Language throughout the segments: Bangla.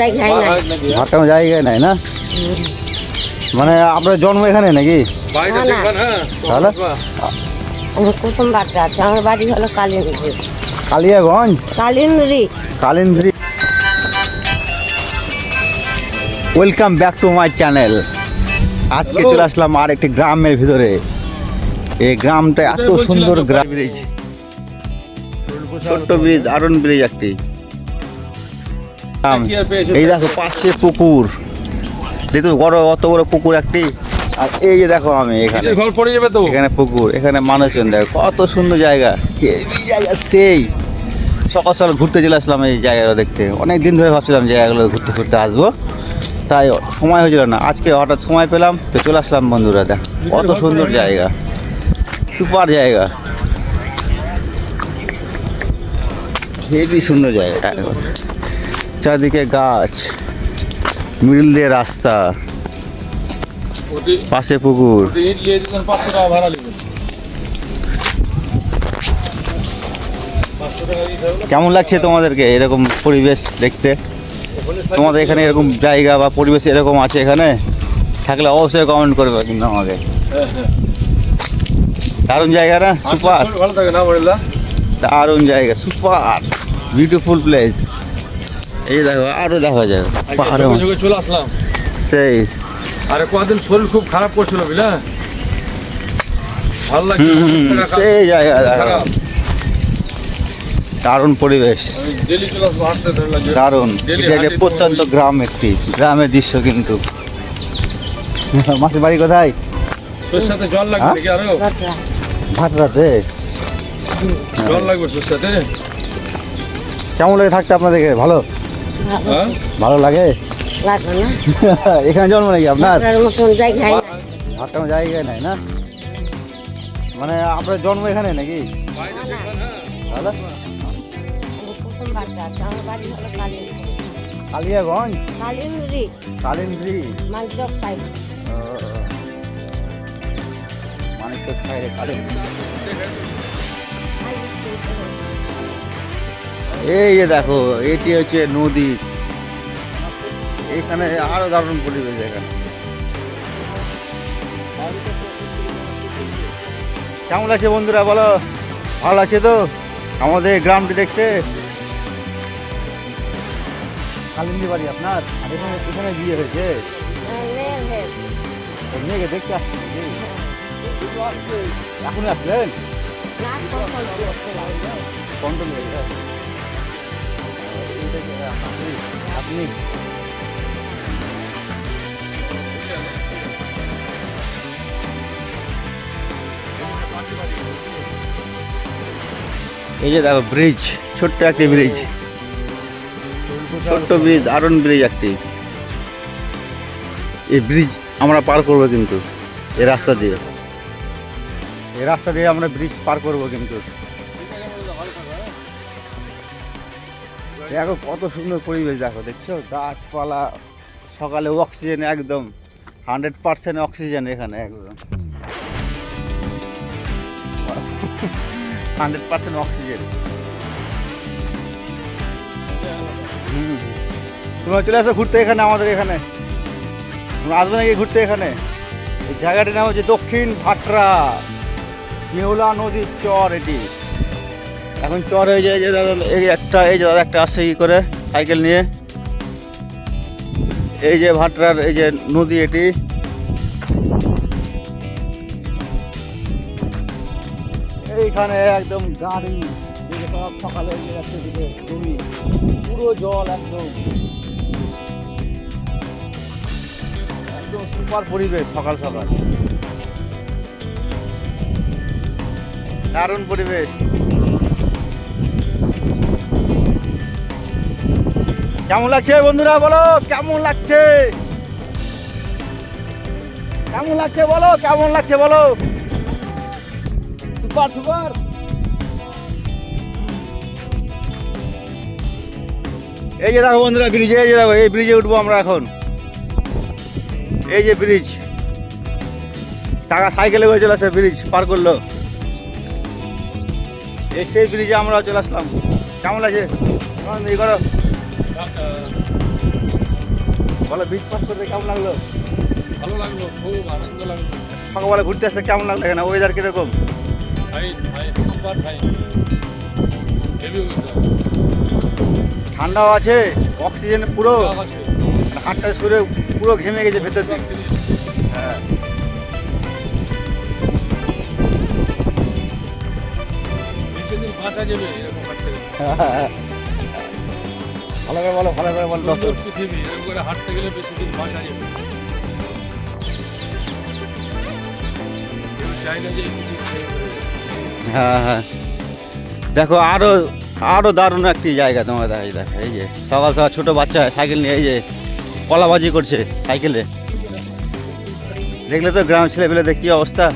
জায়গায় জায়গায় নাই না? মানে আপনার জন্ম এখানে নাকি? না। তাহলে? প্রথম বাচ্চা আছে আমার বাড়ি হলো Kalindri Kaliaganj? Kalindri Kalindri welcome back to my channel আজকে চলে আসলাম আর একটি গ্রামের ভিতরে। এই গ্রামটা এত সুন্দর গ্রাম ব্রিজ। ছোট্ট ব্রিজ আরন ব্রিজ একটি। এই দেখো পাশে পুকুর। দেখো বড় অত বড় পুকুর একটি। আর এই যে দেখো আমি এখানে। ঘর পড়ে যাবে তো? এখানে পুকুর এখানে মানুষজন দেখো কত সুন্দর জায়গা। এই জায়গা সেই? সকাল সকাল ঘুরতে চলে আসলাম এই জায়গাগুলো দেখতে। অনেক দিন ধরে ভাবছিলাম জায়গাগুলো ঘুরতে ঘুরতে আসব। তাই সময় হয়েছিল না। আজকে হঠাৎ সময় পেলাম তো চলে আসলাম বন্ধুরা দেখ কত সুন্দর জায়গা। সুপার জায়গা। হেবি সুন্দর জায়গা। চারদিকে গাছ মিডিল দিয়ে রাস্তা পাশে পুকুর। কেমন লাগছে তোমাদেরকে এরকম পরিবেশ দেখতে? তোমাদের এখানে এরকম জায়গা বা পরিবেশ এরকম আছে এখানে? থাকলে অবশ্যই কমেন্ট করবে কিন্তু আমাকে। দারুণ জায়গা না? সুপার দারুণ জায়গা সুপার বিউটিফুল প্লেস এই দেখো আরও দেখা যায়। পাহাড়ে চলে আসলাম। সেই। আরে কদিন শরীর খুব খারাপ করছিল বুঝলা? ভালো লাগছে সেই জায়গা দেখো দারুণ পরিবেশ। দারুণ। প্রত্যন্ত গ্রাম একটি গ্রামের দৃশ্য কিন্তু। মাসির বাড়ি কোথায়? তোর সাথে জল লাগবে হ্যাঁ? নাকি আরও? ভাত রাতে? জল লাগবে তোর সাথে? কেমন লাগে থাকতে আপনাদেরকে? ভালো? ভালো লাগে? না। এখানে জন্ম নাকি আপনার? জায়গায় নাই। ভাত কোনো জায়গায় নাই না? মানে আপনার জন্ম এখানে নাকি? কালিয়াগঞ্জ? কালিন্দ্রি। কালিন্দ্রি। মালচক সাইড মানিকচক সাইডে কালিন্দ্রি। এই যে দেখো এটি হচ্ছে নদী। এখানে আরও দারুণ পরিবেশ এখানে কেমন আছে বন্ধুরা বলো? ভালো আছে তো? আমাদের গ্রামটি দেখতে? কালিন্দি বাড়ি আপনার? আর এখানে এখানে বিয়ে হয়েছে? মেয়েকে দেখতে আসছেন নাকি? এখনই আসলেন? কন্ট্রোল এই যে দেখো ব্রিজ ছোট্ট একটি ব্রিজ ছোট্ট ব্রিজ আরন ব্রিজ একটি। এই ব্রিজ আমরা পার করব কিন্তু, এই রাস্তা দিয়ে। এই রাস্তা দিয়ে আমরা ব্রিজ পার করব কিন্তু। দেখো কত সুন্দর পরিবেশ, দেখো, দেখছ? গাছপালা, সকালে অক্সিজেন একদম হান্ড্রেড পার্সেন্ট অক্সিজেন এখানে, একদম। হান্ড্রেড পার্সেন্ট অক্সিজেন তোমরা চলে আসো ঘুরতে এখানে, আমাদের এখানে। তোমরা আসবে নাকি ঘুরতে এখানে? এই জায়গাটির নাম হচ্ছে দক্ষিণ ভাটরা। কেওলা নদীর চর এটি। এখন চর হয়ে যায় যে দাদা, এই একটা, এই যে দাদা একটা আসছে ই করে, সাইকেল নিয়ে। এই যে ভাটরার, এই যে নদী এটি। এইখানে একদম গাড়ি সব সকালে পুরো জল একদম। একদম সুপার পরিবেশ সকাল সকাল। দারুণ পরিবেশ। কেমন লাগছে বন্ধুরা বলো? কেমন লাগছে? কেমন লাগছে বলো? কেমন লাগছে বলো? Super super. এই যে দেখো বন্ধুরা ব্রিজে এই যে দেখো, এই ব্রিজে উঠবো আমরা এখন। এই যে ব্রিজ টাকা সাইকেলে করে চলে আসে ব্রিজ পার করল। এই সেই ব্রিজে আমরা চলে আসলাম। কেমন লাগছে? করো। বলো বিচ পাস করতে কেমন লাগল? ভালো লাগল খুব আনন্দ লাগল। সকালবেলা ঘুরতে আসতে কেমন লাগল এখানে? ওয়েদার কীরকম? ঠান্ডাও আছে অক্সিজেন পুরো। আছে। মানে হাতটা সুরে পুরো ঘেমে গেছে ভেতর দিক হ্যাঁ। যাবে এরকম হাঁটতে গেলে ভালো করে বলো ভালো করে বলো দশ পৃথিবী এরকম করে হাঁটতে গেলে বেশি দিন বাঁচা যাবে। হ্যাঁ হ্যাঁ। দেখো আরও আরও দারুণ একটি জায়গা তোমার দেখাই দেখো এই যে সকাল সকাল ছোটো বাচ্চা সাইকেল নিয়ে এই যে কলাবাজি করছে সাইকেলে। দেখলে তো গ্রাম ছেলেপেলেদের কী অবস্থা?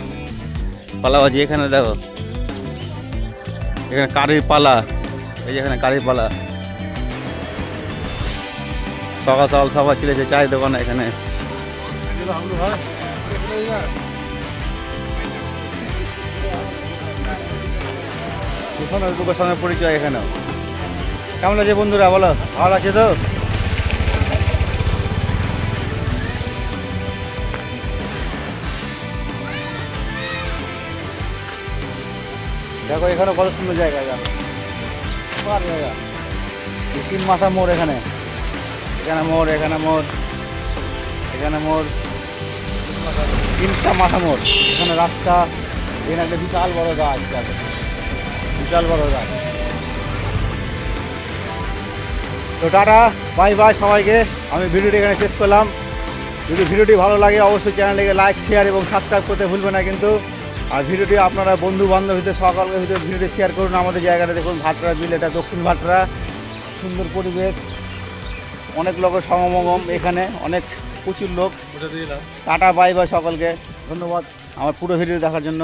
কলাবাজি এখানে দেখো। এখানে কারির পালা এই যে এখানে কারির পালা। সকাল সকাল সবাই চলেছে চায়ের দোকানে এখানে। এখানে সঙ্গে পরিচয় এখানেও। কেমন আছে বন্ধুরা, বলো? ভালো আছে তো? দেখো এখানে কত সুন্দর জায়গা জায়গা। তিন মাথা মোড় এখানে। এখানে মোড় এখানে মোড় এখানে মোড়। তিনটা মাথা মোড়। এখানে রাস্তা, এখানে একটা বিশাল বড় গাছ বিশাল বড় গাছ। তো টাটা বাই বাই সবাইকে। আমি ভিডিওটি এখানে শেষ করলাম। যদি ভিডিওটি ভালো লাগে, অবশ্যই চ্যানেলটিকে লাইক শেয়ার এবং সাবস্ক্রাইব করতে ভুলবে না কিন্তু। আর ভিডিওটি আপনারা বন্ধু বান্ধবীদের ভিতরে ভিডিওটি শেয়ার করুন। আমাদের জায়গাটা দেখুন, ভাটরা বিল এটা দক্ষিণ ভাটরা। সুন্দর পরিবেশ। অনেক লোকের সমাগম এখানে, অনেক প্রচুর লোক। টাটা বাই বাই সকলকে। ধন্যবাদ। আমার পুরো ভিডিও দেখার জন্য।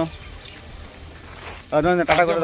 টাটা করে